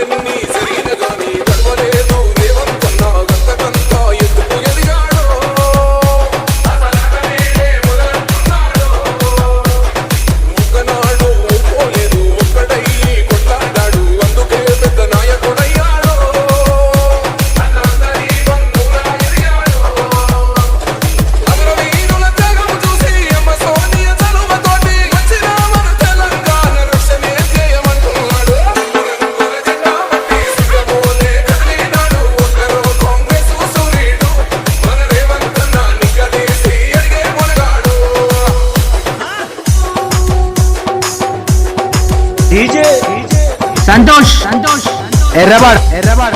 de Santosh. Santosh. ఎర్రబాడ్ ఎర్రబాడ్